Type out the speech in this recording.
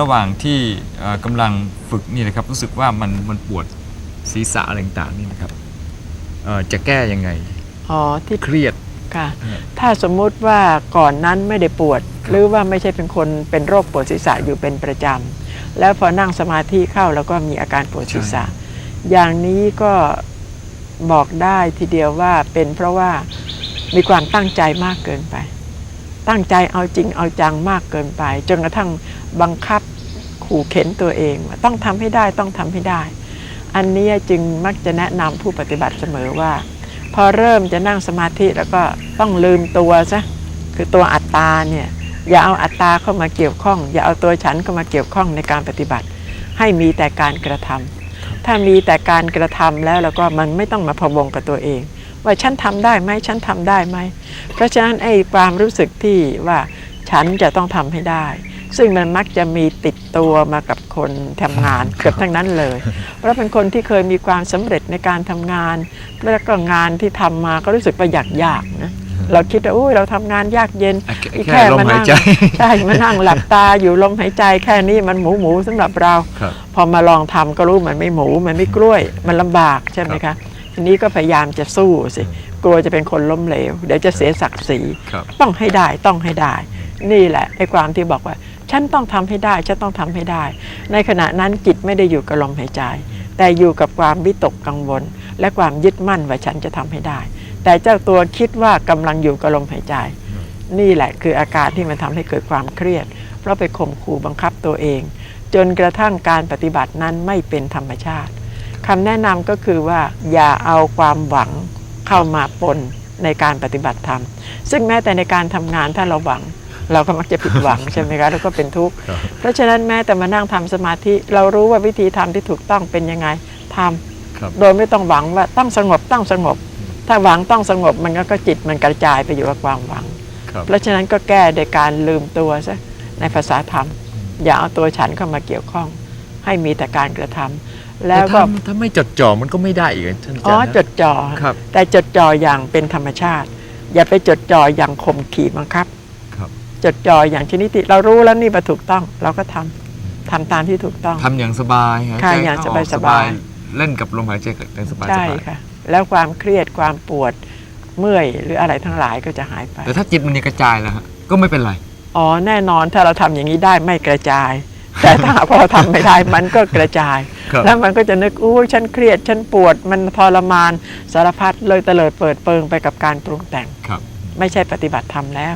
ระหว่างที่เอ่อกำลังฝึกนี่นะครับรู้สึกว่ามันมันปวดศีรษะอะไรต่างๆนี่นะครับเอ่อจะแก้ยังไงอ๋อที่เครียดค่ะฮะถ้าสมมุติว่าก่อนนั้นไม่ได้ปวด หรือว่าไม่ใช่เป็นคนเป็นโรคปวดศีรษะอยู่เป็นประจำแล้วพอนั่งสมาธิเข้าแล้วก็มีอาการปวดศีรษะ อย่างนี้ก็บอกได้ทีเดียวว่าเป็นเพราะว่ามีความตั้งใจมากเกินไป ตั้งใจเอาจริงเอาจังมากเกินไป จนกระทั่งบังคับขู่เข็นตัวเองว่าต้องทำให้ได้ต้องทำให้ได้ อันนี้จึงมักจะแนะนำผู้ปฏิบัติเสมอว่า พอเริ่มจะนั่งสมาธิแล้วก็ต้องลืมตัวซะคือตัวอัตตาเนี่ยอย่าเอาอัตตาเข้ามาเกี่ยวข้อง อย่าเอาตัวฉันเข้ามาเกี่ยวข้องในการปฏิบัติ ให้มีแต่การกระทำถ้ามีแต่การกระทำแล้วแล้วก็มันไม่ต้องมาพะวงกับตัวเอง ว่าฉันทำได้ไหมฉันทำได้ไหม เพราะฉะนั้นไอ้ความรู้สึกที่ว่าฉันจะต้องทำให้ได้ ซึ่งมันมักจะมีติดตัวมากับคนทำงานเกือบทั้งนั้นเลย เพราะเป็นคนที่เคยมีความสำเร็จในการทำงาน แล้วก็งานที่ทำมาก็รู้สึกประหยัดยากนะเราคิดว่าอุ้ยเราทำงานยากเย็นอะแค่อีกแค่ลมมาหายนั่งใจใช่มานั่งหลับตาอยู่ลมหายใจแค่นี้มันหมูหมูสำหรับเราครับพอมาลองทำก็รู้มันไม่หมูมันไม่กล้วย มันลำบากใช่ไหมคะ ทีนี้ก็พยายามจะสู้สิกลัวจะเป็นคนล้มเหลว เดี๋ยวจะเสียศักดิ์ศรีครับต้องให้ได้ต้องให้ได้ นี่แหละไอ้ความที่บอกว่า ฉันต้องทำให้ได้ฉันต้องทำให้ได้ ในขณะนั้นจิตไม่ได้อยู่กับลมหายใจ แต่อยู่กับความวิตกกังวล และความยึดมั่นว่าฉันจะทำให้ได้ แต่เจ้าตัวคิดว่ากำลังอยู่กับลมหายใจ นี่แหละคืออาการที่มันทำให้เกิดความเครียด เพราะไปข่มขู่บังคับตัวเอง จนกระทั่งการปฏิบัตินั้นไม่เป็นธรรมชาติ คำแนะนำก็คือว่าอย่าเอาความหวังเข้ามาปนในการปฏิบัติธรรม ซึ่งแม้แต่ในการทำงานถ้าเราหวัง เราก็มักจะผิดหวังใช่ไหมคะแล้วก็เป็นทุกข์ครับเพราะฉะนั้นแม้แต่มานั่งทำสมาธิ เรารู้ว่าวิธีทำที่ถูกต้องเป็นยังไงทำครับโดยไม่ต้องหวังว่าต้องสงบต้องสงบ ถ้าหวังต้องสงบมันก็จิตมันกระจายไปอยู่กับความหวังครับเพราะฉะนั้นก็แก้โดยการลืมตัวซะในภาษาธรรม อย่าเอาตัวฉันเข้ามาเกี่ยวข้อง ให้มีแต่การกระทำ แล้วก็ต่ถ้าถ้าไม่จดจ่อมันก็ไม่ได้อีกท่านอาอ๋จาอรย์นะจดจ่อครับ แต่จดจ่ออย่างเป็นธรรมชาติ อย่าไปจดจ่ออย่างข่มขีบังคับ ครับ จดจ่ออย่างชนิดที่เรารู้แล้วนี่มาถูกต้อง เราก็ทำทำตามที่ถูกต้องทำอย่างสบายหค่ะใจอย่างเข้ออกสบายๆเล่นกับลมหายใจกันสบายใช่สบายค่ะ แล้วความเครียดความปวดเมื่อยหรืออะไรทั้งหลายก็จะหายไป แต่ถ้าจิตมันยังกระจายแล้วฮะก็ไม่เป็นไร อ๋อแน่นอนถ้าเราทำอย่างนี้ได้ไม่กระจาย แต่ถ้าหากว่าเราทำไม่ได้มันก็กระจาย ครับแล้วมันก็จะนึกอู้ฉันเครียดฉันปวด มันทรมานสารพัดเลยเตลิดเปิดเปิงไปกับการปรุงแต่ง ครับ ไม่ใช่ปฏิบัติธรรมแล้ว